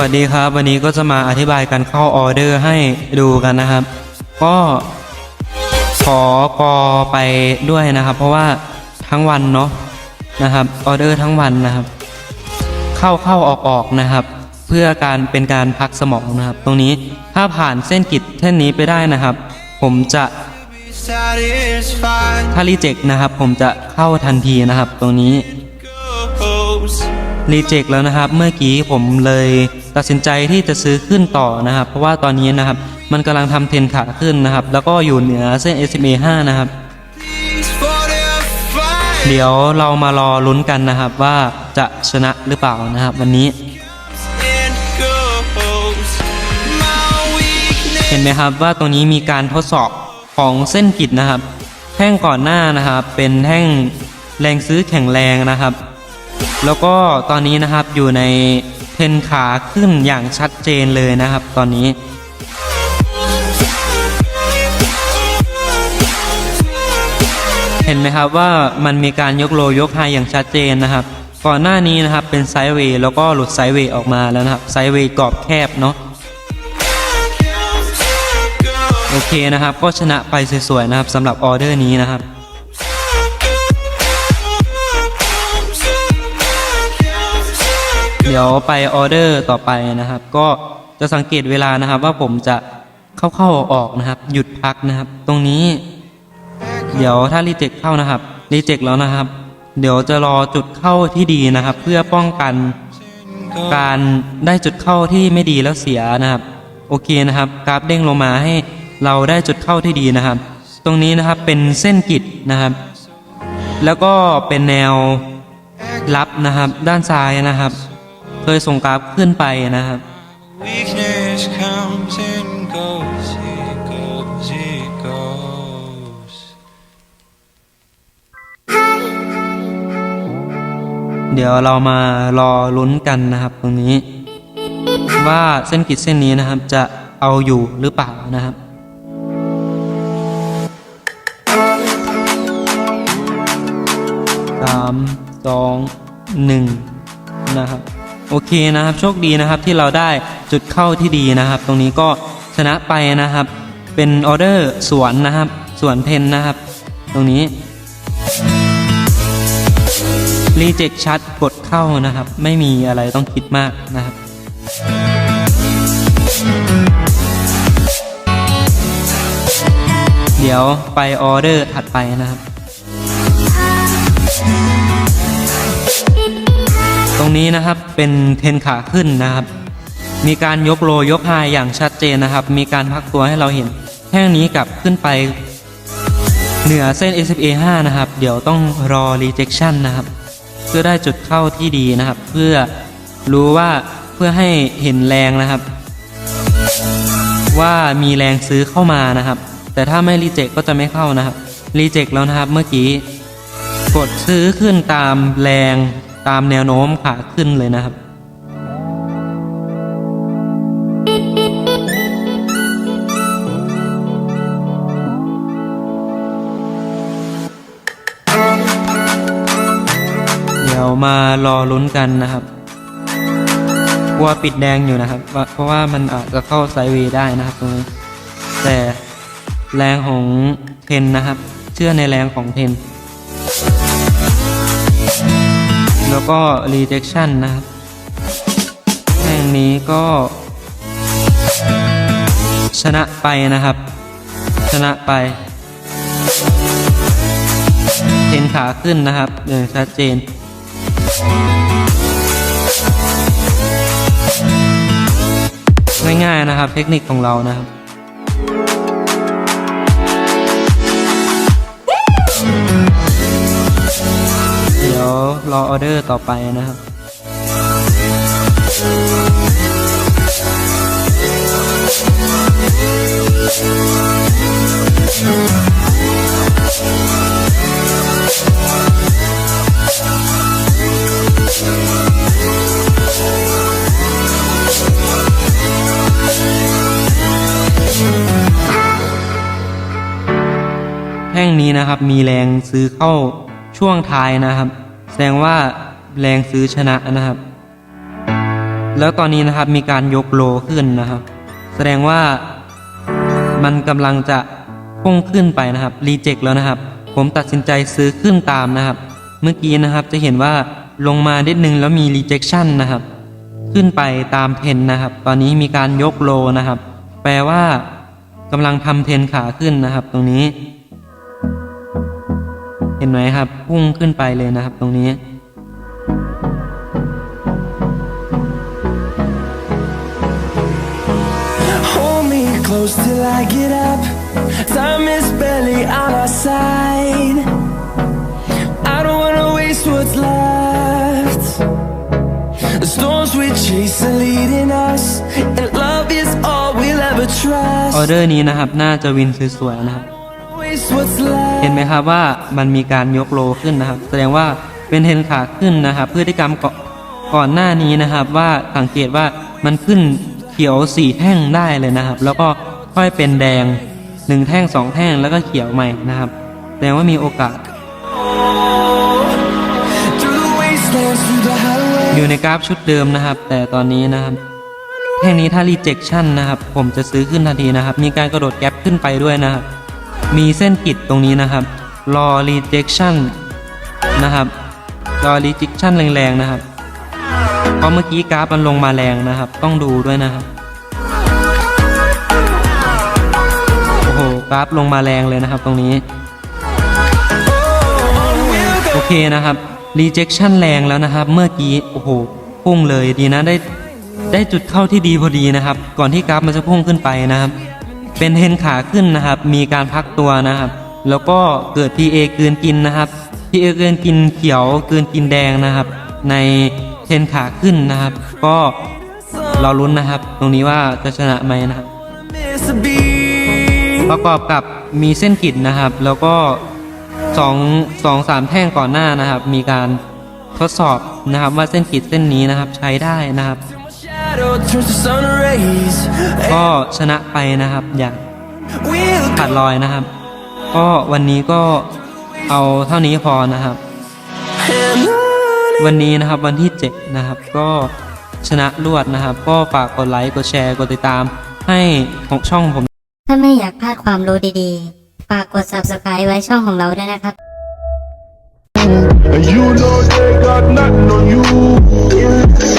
วัสดีครับ วันนี้ก็จะมาอธิบายการเข้าออเดอร์ให้ดูกันนะครับ ก็ขอกอไปด้วยนะครับ เพราะว่าทั้งวันเนาะนะครับออเดอร์ทั้งวันนะครับ เข้าเข้าออกออกนะครับ เพื่อการเป็นการพักสมองนะครับ ตรงนี้ถ้าผ่านเส้นกิจเส้นนี้ไปได้นะครับ ผมจะ satisfied ถ้ารีเจ็คนะครับ ผมจะเข้าทันทีนะครับ ตรงนี้ goes รีเจ็คแล้วนะครับ เมื่อกี้ผมเลยตัดสินใจที่จะซื้อขึ้นต่อนะครับ เพราะว่าตอนนี้นะครับ มันกำลังทำเทนขาขึ้นนะครับ แล้วก็อยู่เหนือเส้น SMA 5 นะครับ เดี๋ยวเรามารอลุ้นกันนะครับว่าจะชนะหรือเปล่านะครับ วันนี้ เห็นไหมครับว่าตรงนี้มีการทดสอบของเส้นกิจนะครับ แท่งก่อนหน้านะครับ เป็นแท่งแรงซื้อแข็งแรงนะครับ แล้วก็ตอนนี้นะครับอยู่ในเทนขาขึ้นอย่างชัดเจนเลยนะครับ ตอนนี้ เห็นไหมครับว่ามันมีการยกโลยกไฮอย่างชัดเจนนะครับ ก่อนหน้านี้นะครับเป็นไซด์เวย์แล้วก็หลุดไซด์เวย์ออกมาแล้วนะครับไซด์เวย์กรอบแคบเนาะโอเคนะครับ ก็ชนะไปสวยๆนะครับสำหรับออเดอร์นี้นะครับ ดี๋ยวไปออเดอร์ต่อไปนะครับ ก็จะสังเกตเวลานะครับ ว่าผมจะเข้าเข้าออกนะครับ หยุดพักนะครับ ตรงนี้ เดี๋ยวถ้ารีเจ็คเข้านะครับรีเจ็คแล้วนะครับ เดี๋ยวจะรอจุดเข้าที่ดีนะครับ เพื่อป้องกันการได้จุดเข้าที่ไม่ดีแล้วเสียนะครับ โอเคนะครับ กราฟเด้งลงมาให้เราได้จุดเข้าที่ดีนะครับ ตรงนี้นะครับเป็นเส้นกิดนะครับ แล้วก็เป็นแนวรับนะครับ ด้านซ้ายนะครับ เคยส่งกราฟขึ้นไปนะครับ weakness comes and goes it goes it goes เดี๋ยวเรามารอลุ้นกันนะครับตรงนี้ ว่าเส้นกิดเส้นนี้นะครับจะเอาอยู่หรือเปล่านะครับสามสองหนึ่งนะครับ โอเคนะครับโชคดีนะครับที่เราได้จุดเข้าที่ดีนะครับ ตรงนี้ก็ชนะไปนะครับ เป็นออเดอร์สวนนะครับสวนเทนนะครับ ตรงนี้รีเจ็คชัดกดเข้านะครับ ไม่มีอะไรต้องคิดมากนะครับเดี๋ยวไปออเดอร์ถัดไปนะครับ รงนี้นะครับเป็นเทนขาขึ้นนะครับ มีการยกโลยกไฮอย่างชัดเจนนะครับ มีการพักตัวให้เราเห็นแท่งนี้กลับขึ้นไป เหนือเส้น SMA 5นะครับ เดี๋ยวต้องรอ rejection นะครับ เพื่อได้จุดเข้าที่ดีนะครับ เพื่อรู้ว่าเพื่อให้เห็นแรงนะครับ ว่ามีแรงซื้อเข้ามานะครับ แต่ถ้าไม่รีเจ็คก็จะไม่เข้านะครับรีเจ็คแล้วนะครับเมื่อกี้กดซื้อขึ้นตามแรง ตามแนวโน้มขาขึ้นเลยนะครับเดี๋ยวมารอลุ้นกันนะครับกลัวปิดแดงอยู่นะครับ เพราะว่ามันอาจจะเข้าไซเวได้นะครับตรงนี้แต่แรงของเทนนะครับ เชื่อในแรงของเทน แล้วก็ rejection นะครับแห่งนี้ก็ ชนะไปนะครับ ชนะไปเทนขาขึ้นนะครับอย่างชัดเจนง่ายๆนะครับ เทคนิคของเรานะครับ เดี๋ยวรอออเดอร์ต่อไปนะครับแท่งนี้นะครับมีแรงซื้อเข้า ช่วงท้ายนะครับ แสดงว่าแรงซื้อชนะนะครับ แล้วตอนนี้นะครับมีการยกโลขึ้นนะครับ แสดงว่ามันกำลังจะพุ่งขึ้นไปนะครับรีเจ็คแล้วนะครับ ผมตัดสินใจซื้อขึ้นตามนะครับ เมื่อกี้นะครับจะเห็นว่าลงมานิดนึงแล้วมี rejection นะครับ ขึ้นไปตามเทนนะครับ ตอนนี้มีการยกโลนะครับ แปลว่ากำลังทำเทนขาขึ้นนะครับ ตรงนี้ ห็นไหมครับพุ่งขึ้นไปเลยนะครับ ตรงนี้ Hold me close till I get up. Time is barely on our side. I don't wanna waste what's left. The storms we chase are leading us, and love is all we'll ever ออ trust. เดอร์นี้นะครับ น่าจะวินสวยๆนะครับ Waste what's เห็น left. ไหมครับว่ามันมีการยกโลขึ้นนะครับ แสดงว่าเป็นเทรนขาขึ้นนะครับพฤติกรรมก่อนก่อนหน้านี้นะครับว่าสังเกตว่ามันขึ้นเขียวสี่แท่งได้เลยนะครับ แล้วก็ค่อยเป็นแดงหนึ่งแท่งสองแท่งแล้วก็เขียวใหม่นะครับ แสดงว่ามีโอกาส Through the wastelands, through the highways. อยู่ในกราฟชุดเดิมนะครับ แต่ตอนนี้นะครับแท่งนี้ถ้า rejection นะครับ ผมจะซื้อขึ้นทันทีนะครับ มีการกระโดดแก๊ปขึ้นไปด้วยนะครับ มีเส้นกิดตรงนี้นะครับ รอ rejection นะครับ รอ rejection แรงๆนะครับ เพราะเมื่อกี้กราฟมันลงมาแรงนะครับ ต้องดูด้วยนะครับ โอ้โห กราฟลงมาแรงเลยนะครับตรงนี้ โอเคนะครับ rejection แรงแล้วนะครับ เมื่อกี้ โอ้โห พุ่งเลยดีนะได้ได้จุดเข้าที่ดีพอดีนะครับ ก่อนที่กราฟมันจะพุ่งขึ้นไปนะครับ เป็นเทนขาขึ้นนะครับ มีการพักตัวนะครับ แล้วก็เกิด PA เกินกินนะครับ PA เกินกินเขียวเกินกินแดงนะครับ ในเทนขาขึ้นนะครับ ก็เราลุ้นนะครับ ตรงนี้ว่าจะชนะไหมนะครับประกอบกับมีเส้นกิดนะครับ แล้วก็สองสองสามแท่งก่อนหน้านะครับ มีการทดสอบนะครับว่าเส้นกิดเส้นนี้นะครับใช้ได้นะครับ ก็ชนะไปนะครับอย่าง We'll ขาดลอยนะครับ ก็วันนี้ก็เอาเท่านี้พอนะครับ and on. วันนี้นะครับวันที่ 7 นะครับ ก็ชนะรวดนะครับ ก็ฝากกดไลค์กดแชร์กดติดตาม ให้ของช่องผม ถ้าไม่อยากพลาดความรู้ดีๆ ฝากกด subscribe ไว้ช่องของเราด้วยนะครับ And you know they got nothing on you.